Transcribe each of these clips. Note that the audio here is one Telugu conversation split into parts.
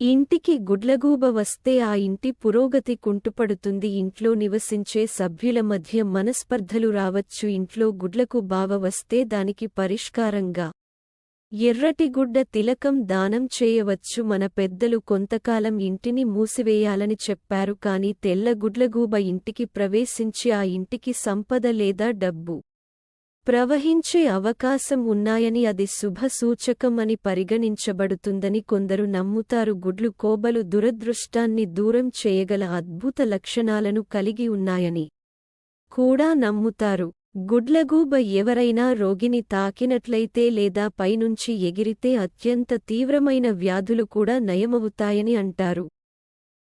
ఇంటికి గుడ్లగూబ వస్తే ఆ ఇంటి పురోగతి కుంటుపడుతుంది. ఇంట్లో నివసించే సభ్యుల మధ్య మనస్పర్ధలు రావచ్చు. ఇంట్లో గుడ్లకు బావ వస్తే దానికి పరిష్కారంగా. ఎర్రటి గుడ్డ తిలకం దానం చేయవచ్చు. మన పెద్దలు కొంతకాలం ఇంటిని మూసివేయాలని చెప్పారు. కాని తెల్ల గుడ్లగూబ ఇంటికి ప్రవేశించి ఆ ఇంటికి సంపద లేదా డబ్బు ప్రవహించే అవకాశం ఉన్నాయని అది శుభసూచకం అని పరిగణించబడుతుందని కొందరు నమ్ముతారు. గుడ్లు కోబలు దురదృష్టాన్ని దూరం చేయగల అద్భుత లక్షణాలను కలిగి ఉన్నాయని కూడా నమ్ముతారు. గుడ్లగూబ ఎవరైనా రోగిని తాకినట్లయితే లేదా పైనుంచి ఎగిరితే అత్యంత తీవ్రమైన వ్యాధులు కూడా నయమవుతాయని అంటారు.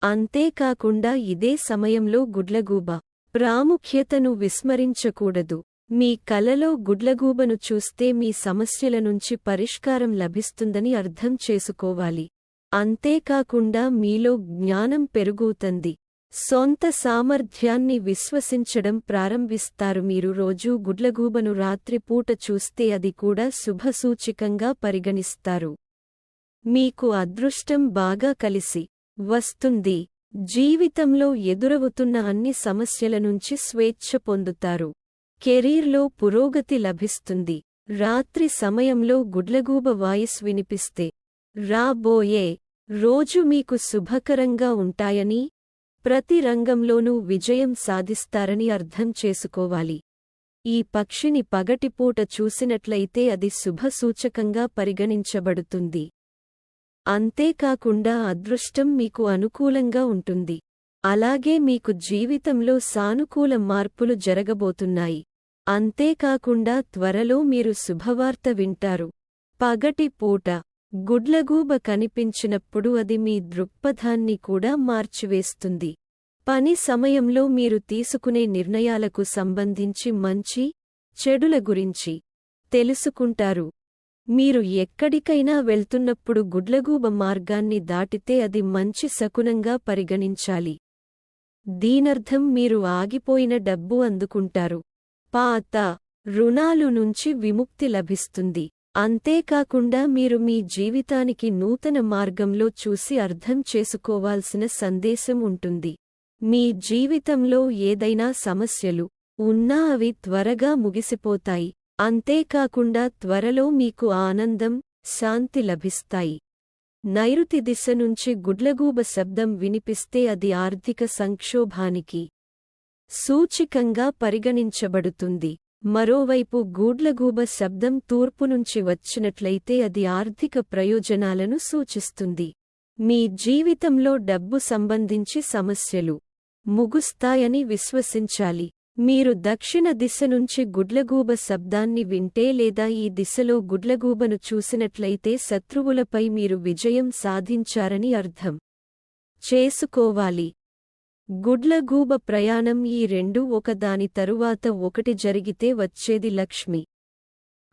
అంతేకాకుండా ఇదే సమయంలో గుడ్లగూబ ప్రాముఖ్యతను విస్మరించకూడదు. మీ కలలో గుడ్లగూబను చూస్తే మీ సమస్యల నుంచి పరిష్కారం లభిస్తుందని అర్థం చేసుకోవాలి. అంతేకాకుండా మీలో జ్ఞానం పెరుగుతుంది. సొంత సామర్థ్యాన్ని విశ్వసించడం ప్రారంభిస్తారు. మీరు రోజూ గుడ్లగూబను రాత్రిపూట చూస్తే అది కూడా శుభసూచికంగా పరిగణిస్తారు. మీకు అదృష్టం బాగా కలిసి వస్తుంది. జీవితంలో ఎదురవుతున్న అన్ని సమస్యల నుంచి స్వేచ్ఛ పొందుతారు. కెరీర్లో పురోగతి లభిస్తుంది. రాత్రి సమయంలో గుడ్లగూబ వాయిస్ వినిపిస్తే రాబోయే రోజు మీకు శుభకరంగా ఉంటాయని ప్రతి రంగంలోనూ విజయం సాధిస్తారని అర్థం చేసుకోవాలి. ఈ పక్షిని పగటిపూట చూసినట్లయితే అది శుభసూచకంగా పరిగణించబడుతుంది. అంతేకాకుండా అదృష్టం మీకు అనుకూలంగా ఉంటుంది. అలాగే మీకు జీవితంలో సానుకూల మార్పులు జరగబోతున్నాయి. అంతేకాకుండా త్వరలో మీరు శుభవార్త వింటారు. పగటి పూట గుడ్లగూబ కనిపించినప్పుడు అది మీ దృక్పథాన్ని కూడా మార్చివేస్తుంది. పని సమయంలో మీరు తీసుకునే నిర్ణయాలకు సంబంధించి మంచి చెడుల గురించి తెలుసుకుంటారు. మీరు ఎక్కడికైనా వెళ్తున్నప్పుడు గుడ్లగూబ మార్గాన్ని దాటితే అది మంచి శకునంగా పరిగణించాలి. దీనర్థం మీరు ఆగిపోయిన డబ్బు అందుకుంటారు. పాత రుణాలు నుంచి విముక్తి లభిస్తుంది. అంతేకాకుండా మీరు మీ జీవితానికి నూతన మార్గంలో చూసి అర్థం చేసుకోవాల్సిన సందేశం ఉంటుంది. మీ జీవితంలో ఏదైనా సమస్యలు ఉన్నా అవి త్వరగా ముగిసిపోతాయి. అంతేకాకుండా త్వరలో మీకు ఆనందం శాంతి లభిస్తాయి. నైరుతి దిశ నుంచి గుడ్లగూబ శబ్దం వినిపిస్తే అది ఆర్థిక సంక్షోభానికి సూచికంగా పరిగణించబడుతుంది. మరోవైపు గూడ్లగూబ శబ్దం తూర్పు నుంచి వచ్చినట్లయితే అది ఆర్థిక ప్రయోజనాలను సూచిస్తుంది. మీ జీవితంలో డబ్బు సంబంధించి సమస్యలు ముగుస్తాయని విశ్వసించాలి. మీరు దక్షిణ దిశ నుంచి గుడ్లగూబ శబ్దాన్ని వింటే లేదా ఈ దిశలో గుడ్లగూబను చూసినట్లయితే శత్రువులపై మీరు విజయం సాధించారని అర్థం. చేసుకోవాలి. గుడ్లగూబ ప్రయాణం ఈ రెండు ఒకదాని తరువాత ఒకటి జరిగితే వచ్చేది లక్ష్మి.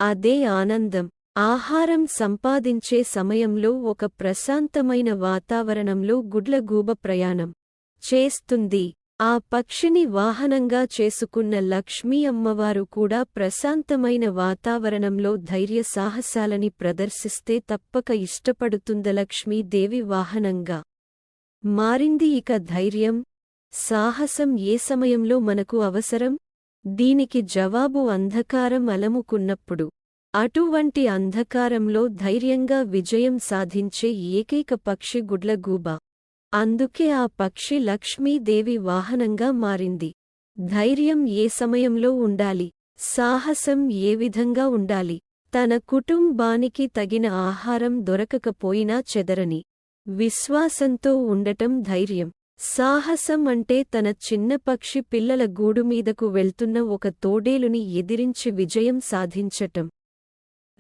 అదే ఆనందం. ఆహారం సంపాదించే సమయంలో ఒక ప్రశాంతమైన వాతావరణంలో గుడ్లగూబ ప్రయాణం చేస్తుంది. ఆ పక్షిని వాహనంగా చేసుకున్న లక్ష్మీ అమ్మవారు కూడా ప్రశాంతమైన వాతావరణంలో ధైర్య సాహసాలని ప్రదర్శిస్తే తప్పక ఇష్టపడుతుంద లక్ష్మీదేవి వాహనంగా. మారింది ఇక ధైర్యం సాహసం ఏ సమయంలో మనకు అవసరం? దీనికి జవాబు అంధకారం అలముకున్నప్పుడు. అటువంటి అంధకారంలో ధైర్యంగా విజయం సాధించే ఏకైక పక్షి గుడ్లగూబ. అందుకే ఆ పక్షి లక్ష్మీదేవి వాహనంగా మారింది. ధైర్యం ఏ సమయంలో ఉండాలి? సాహసం ఏ విధంగా ఉండాలి? తన కుటుంబానికి తగిన ఆహారం దొరకకపోయినా చెదరని. విశ్వాసంతో ఉండటం ధైర్యం. సాహసం అంటే తన చిన్న పక్షి పిల్లల గూడుమీదకు వెళ్తున్న ఒక తోడేలుని ఎదిరించి విజయం సాధించటం.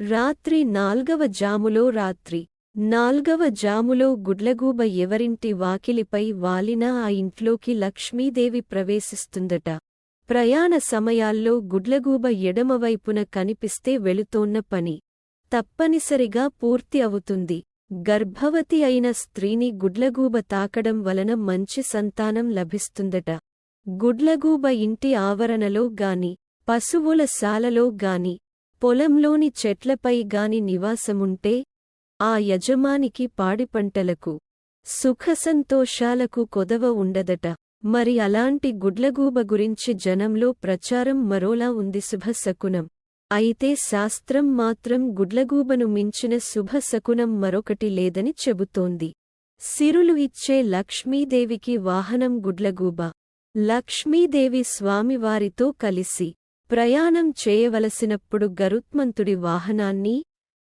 రాత్రి నాల్గవ జాములో రాత్రి నాల్గవ జాములో గుడ్లగూబ ఎవరింటి వాకిలిపై వాలినా ఆ ఇంట్లోకి లక్ష్మీదేవి ప్రవేశిస్తుందట. ప్రయాణ సమయాల్లో గుడ్లగూబ ఎడమవైపున కనిపిస్తే వెళుతోన్న పని తప్పనిసరిగా పూర్తి అవుతుంది. గర్భవతి అయిన స్త్రీని గుడ్లగూబ తాకడం వలన మంచి సంతానం లభిస్తుందట. గుడ్లగూబ ఇంటి ఆవరణలో గాని పశువుల శాలలో గాని పొలంలోని చెట్లపై గాని నివాసముంటే ఆ యజమానికి పాడిపంటలకు సుఖసంతోషాలకు కొదవ ఉండదట. మరి అలాంటి గుడ్లగూబ గురించి జనంలో ప్రచారం మరోలా ఉంది శుభశకునం. అయితే శాస్త్రం మాత్రం గుడ్లగూబను మించిన శుభశకునం మరొకటి లేదని చెబుతోంది. సిరులు ఇచ్చే లక్ష్మీదేవికి వాహనం గుడ్లగూబ. లక్ష్మీదేవి స్వామివారితో కలిసి ప్రయాణం చేయవలసినప్పుడు గరుత్మంతుడి వాహనాన్ని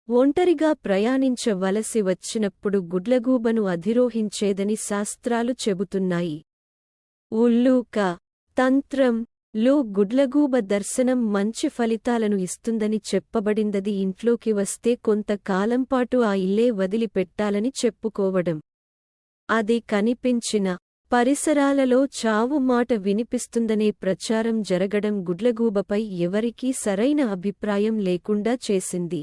ఒంటరిగా ప్రయాణించవలసి వచ్చినప్పుడు గుడ్లగూబను అధిరోహించేదని శాస్త్రాలు చెబుతున్నాయి. ఉల్లూక తంత్రం లో గుడ్లగూబ దర్శనం మంచి ఫలితాలను ఇస్తుందని చెప్పబడిందది ఇంట్లోకి వస్తే కొంతకాలంపాటు ఆ ఇల్లే వదిలిపెట్టాలని చెప్పుకోవడం. అది కనిపించిన పరిసరాలలో చావు మాట వినిపిస్తుందనే ప్రచారం జరగడం గుడ్లగూబపై ఎవరికీ సరైన అభిప్రాయం లేకుండా చేసింది.